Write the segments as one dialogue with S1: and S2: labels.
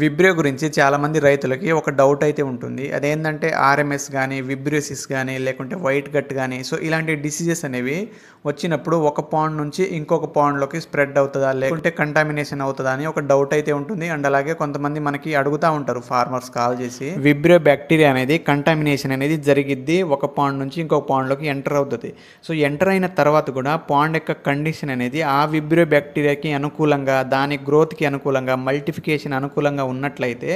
S1: Vibrio గురించి చాలామంది రైతులకి ఒక డౌట్ అయితే ఉంటుంది. అదేంటంటే ఆర్ఎంఎస్ కానీ విబ్రియోసిస్ కానీ లేకుంటే వైట్ గట్ కానీ సో ఇలాంటి డిసీజెస్ అనేవి వచ్చినప్పుడు ఒక పాండ్ నుంచి ఇంకొక పాండ్లోకి స్ప్రెడ్ అవుతుందా లేకుంటే కంటామినేషన్ అవుతుందా అని ఒక డౌట్ అయితే ఉంటుంది. అండ్ అలాగే కొంతమంది మనకి అడుగుతూ ఉంటారు ఫార్మర్స్ కాల్ చేసి. విబ్రియో బ్యాక్టీరియా అనేది కంటామినేషన్ అనేది జరిగిద్ది ఒక పాండ్ నుంచి ఇంకొక పాండ్లోకి ఎంటర్ అవుతుంది. సో ఎంటర్ అయిన తర్వాత కూడా పాండ్ యొక్క కండిషన్ అనేది ఆ విబ్రియో బ్యాక్టీరియాకి అనుకూలంగా దాని గ్రోత్కి అనుకూలంగా మల్టిఫికేషన్ అనుకూలంగా ఉన్నట్లయితే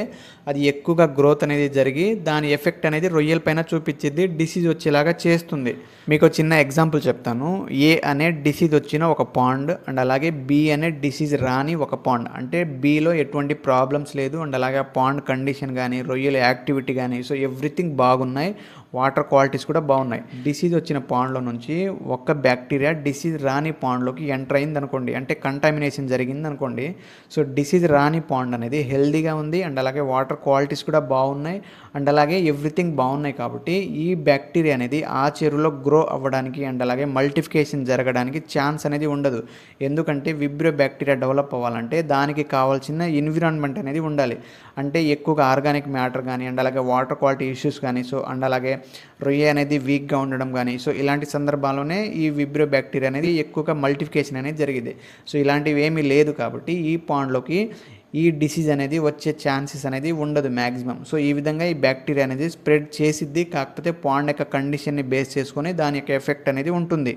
S1: అది ఎక్కువగా గ్రోత్ అనేది జరిగి దాని ఎఫెక్ట్ అనేది రొయ్యల పైన చూపించింది డిసీజ్ వచ్చేలాగా చేస్తుంది. మీకు చిన్న ఎగ్జాంపుల్ చెప్తాను. ఏ అనే డిసీజ్ వచ్చిన ఒక పాండ్ అండ్ అలాగే బి అనే డిసీజ్ రాని ఒక పాండ్ అంటే బిలో ఎటువంటి ప్రాబ్లమ్స్ లేదు అండ్ అలాగే ఆ పాండ్ కండిషన్ కానీ రొయ్యల యాక్టివిటీ కానీ సో ఎవ్రీథింగ్ బాగున్నాయి. వాటర్ క్వాలిటీస్ కూడా బాగున్నాయి. డిసీజ్ వచ్చిన పాండ్లో నుంచి ఒక్క బ్యాక్టీరియా డిసీజ్ రాని పాండ్లోకి ఎంటర్ అయింది అనుకోండి అంటే కంటామినేషన్ జరిగింది అనుకోండి సో డిసీజ్ రాని పాండ్ అనేది హెల్దీగా ఉంది అండ్ అలాగే వాటర్ క్వాలిటీస్ కూడా బాగున్నాయి అండ్ అలాగే ఎవ్రీథింగ్ బాగున్నాయి కాబట్టి ఈ బ్యాక్టీరియా అనేది ఆ చెరువులో గ్రో అవ్వడానికి అండ్ అలాగే మల్టిఫికేషన్ జరగడానికి ఛాన్స్ అనేది ఉండదు. ఎందుకంటే విబ్రియో బ్యాక్టీరియా డెవలప్ అవ్వాలంటే దానికి కావాల్సిన ఎన్విరాన్మెంట్ అనేది ఉండాలి. అంటే ఎక్కువగా ఆర్గానిక్ మ్యాటర్ కానీ అండ్ అలాగే వాటర్ క్వాలిటీ ఇష్యూస్ కానీ సో అండ్ అలాగే రొయ్య అనేది వీక్గా ఉండడం కానీ సో ఇలాంటి సందర్భాల్లోనే ఈ విబ్రియో బ్యాక్టీరియా అనేది ఎక్కువగా మల్టిఫికేషన్ అనేది జరిగింది. సో ఇలాంటివి ఏమీ లేదు కాబట్టి ఈ పాండ్లోకి ఈ డిసీజ్ అనేది వచ్చే ఛాన్సెస్ అనేది ఉండదు మ్యాక్సిమం సో ఈ విధంగా ఈ బ్యాక్టీరియా అనేది స్ప్రెడ్ చేసిద్ది కాకపోతే పాండ్ యొక్క కండిషన్ని బేస్ చేసుకొని దాని యొక్క ఎఫెక్ట్ అనేది ఉంటుంది.